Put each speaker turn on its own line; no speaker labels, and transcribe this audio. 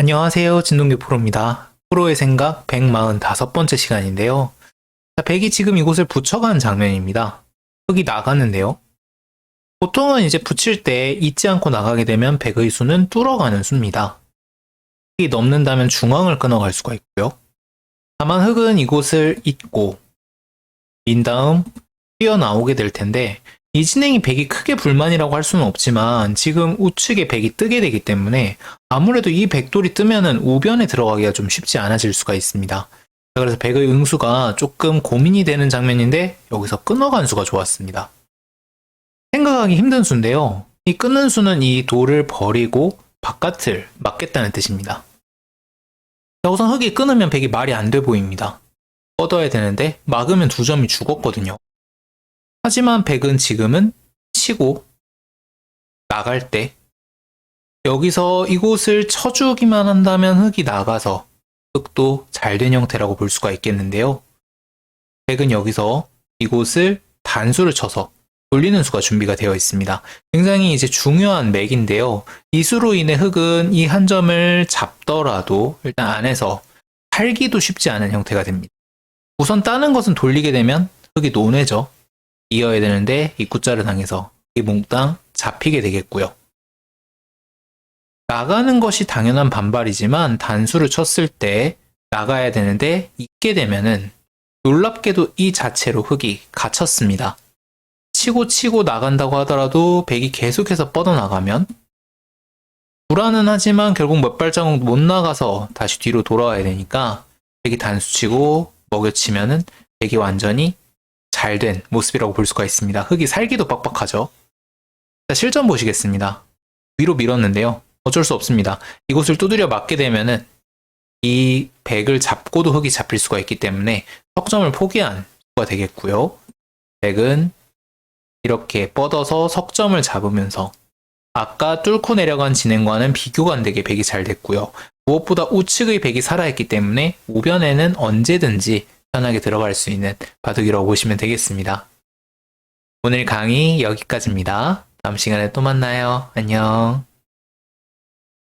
안녕하세요. 진동규 프로입니다. 프로의 생각 145번째 시간인데요. 자, 백이 지금 이곳을 붙여간 장면입니다. 흙이 나가는데요. 보통은 이제 붙일 때 잊지 않고 나가게 되면 백의 수는 뚫어가는 수입니다. 흙이 넘는다면 중앙을 끊어갈 수가 있고요. 다만 흙은 이곳을 잊고 민 다음 뛰어나오게 될 텐데 이 진행이 백이 크게 불만이라고 할 수는 없지만 지금 우측에 백이 뜨게 되기 때문에 아무래도 이 백돌이 뜨면은 우변에 들어가기가 좀 쉽지 않아질 수가 있습니다. 그래서 백의 응수가 조금 고민이 되는 장면인데 여기서 끊어간 수가 좋았습니다. 생각하기 힘든 수인데요. 이 끊는 수는 이 돌을 버리고 바깥을 막겠다는 뜻입니다. 자, 우선 흙이 끊으면 백이 말이 안 돼 보입니다. 뻗어야 되는데 막으면 두 점이 죽었거든요. 하지만 백은 지금은 치고 나갈 때 여기서 이곳을 쳐주기만 한다면 흙이 나가서 흙도 잘 된 형태라고 볼 수가 있겠는데요. 백은 여기서 이곳을 단수를 쳐서 돌리는 수가 준비가 되어 있습니다. 굉장히 이제 중요한 맥인데요. 이 수로 인해 흙은 이 한 점을 잡더라도 일단 안에서 살기도 쉽지 않은 형태가 됩니다. 우선 따는 것은 돌리게 되면 흙이 논해져 이어야 되는데 입구자를 당해서 이 몽땅 잡히게 되겠고요. 나가는 것이 당연한 반발이지만 단수를 쳤을 때 나가야 되는데 있게 되면은 놀랍게도 이 자체로 흙이 갇혔습니다. 치고 치고 나간다고 하더라도 백이 계속해서 뻗어나가면 불안은 하지만 결국 몇 발자국 못 나가서 다시 뒤로 돌아와야 되니까 백이 단수 치고 먹여치면은 백이 완전히 잘 된 모습이라고 볼 수가 있습니다. 흙이 살기도 빡빡하죠. 자, 실전 보시겠습니다. 위로 밀었는데요. 어쩔 수 없습니다. 이곳을 두드려 맞게 되면은 이 백을 잡고도 흙이 잡힐 수가 있기 때문에 석점을 포기한 수가 되겠고요. 백은 이렇게 뻗어서 석점을 잡으면서 아까 뚫고 내려간 진행과는 비교가 안 되게 백이 잘 됐고요. 무엇보다 우측의 백이 살아있기 때문에 우변에는 언제든지 편하게 들어갈 수 있는 바둑이라고 보시면 되겠습니다. 오늘 강의 여기까지입니다. 다음 시간에 또 만나요. 안녕.